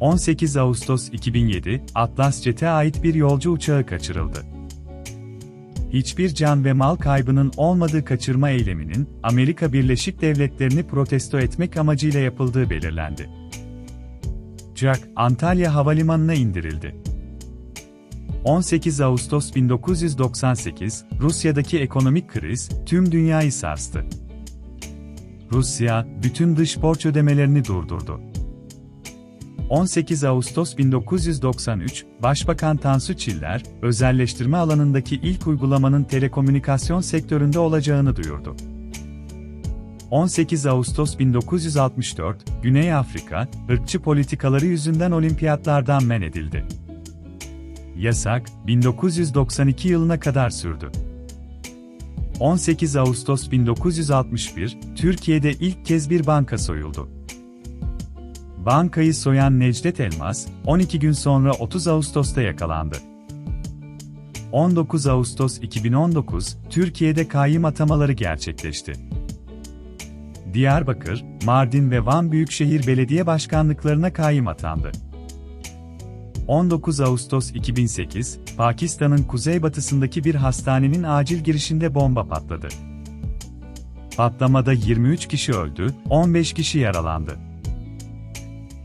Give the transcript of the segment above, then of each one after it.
18 Ağustos 2007, Atlas Jet'e ait bir yolcu uçağı kaçırıldı. Hiçbir can ve mal kaybının olmadığı kaçırma eyleminin, Amerika Birleşik Devletleri'ni protesto etmek amacıyla yapıldığı belirlendi. Uçak, Antalya Havalimanı'na indirildi. 18 Ağustos 1998, Rusya'daki ekonomik kriz, tüm dünyayı sarstı. Rusya, bütün dış borç ödemelerini durdurdu. 18 Ağustos 1993, Başbakan Tansu Çiller, özelleştirme alanındaki ilk uygulamanın telekomünikasyon sektöründe olacağını duyurdu. 18 Ağustos 1964, Güney Afrika, ırkçı politikaları yüzünden olimpiyatlardan men edildi. Yasak, 1992 yılına kadar sürdü. 18 Ağustos 1961, Türkiye'de ilk kez bir banka soyuldu. Bankayı soyan Necdet Elmas, 12 gün sonra 30 Ağustos'ta yakalandı. 19 Ağustos 2019, Türkiye'de kayyım atamaları gerçekleşti. Diyarbakır, Mardin ve Van Büyükşehir Belediye Başkanlıklarına kayyım atandı. 19 Ağustos 2008, Pakistan'ın kuzeybatısındaki bir hastanenin acil girişinde bomba patladı. Patlamada 23 kişi öldü, 15 kişi yaralandı.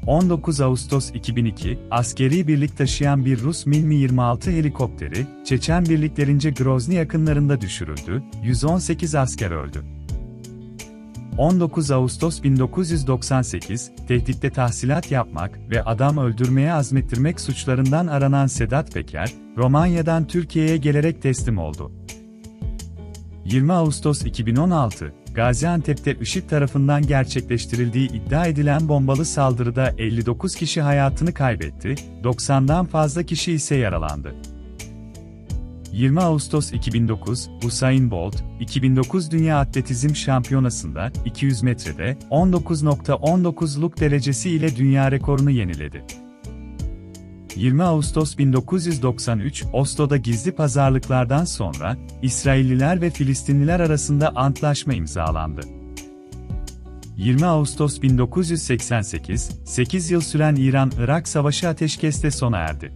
19 Ağustos 2002, askeri birlik taşıyan bir Rus Mi-26 helikopteri, Çeçen birliklerince Grozny yakınlarında düşürüldü, 118 asker öldü. 19 Ağustos 1998, tehditte tahsilat yapmak ve adam öldürmeye azmettirmek suçlarından aranan Sedat Peker, Romanya'dan Türkiye'ye gelerek teslim oldu. 20 Ağustos 2016, Gaziantep'te IŞİD tarafından gerçekleştirildiği iddia edilen bombalı saldırıda 59 kişi hayatını kaybetti, 90'dan fazla kişi ise yaralandı. 20 Ağustos 2009, Usain Bolt, 2009 Dünya Atletizm Şampiyonası'nda 200 metrede 19.19'luk derecesi ile dünya rekorunu yeniledi. 20 Ağustos 1993, Oslo'da gizli pazarlıklardan sonra, İsrailliler ve Filistinliler arasında antlaşma imzalandı. 20 Ağustos 1988, 8 yıl süren İran-Irak Savaşı ateşkeste sona erdi.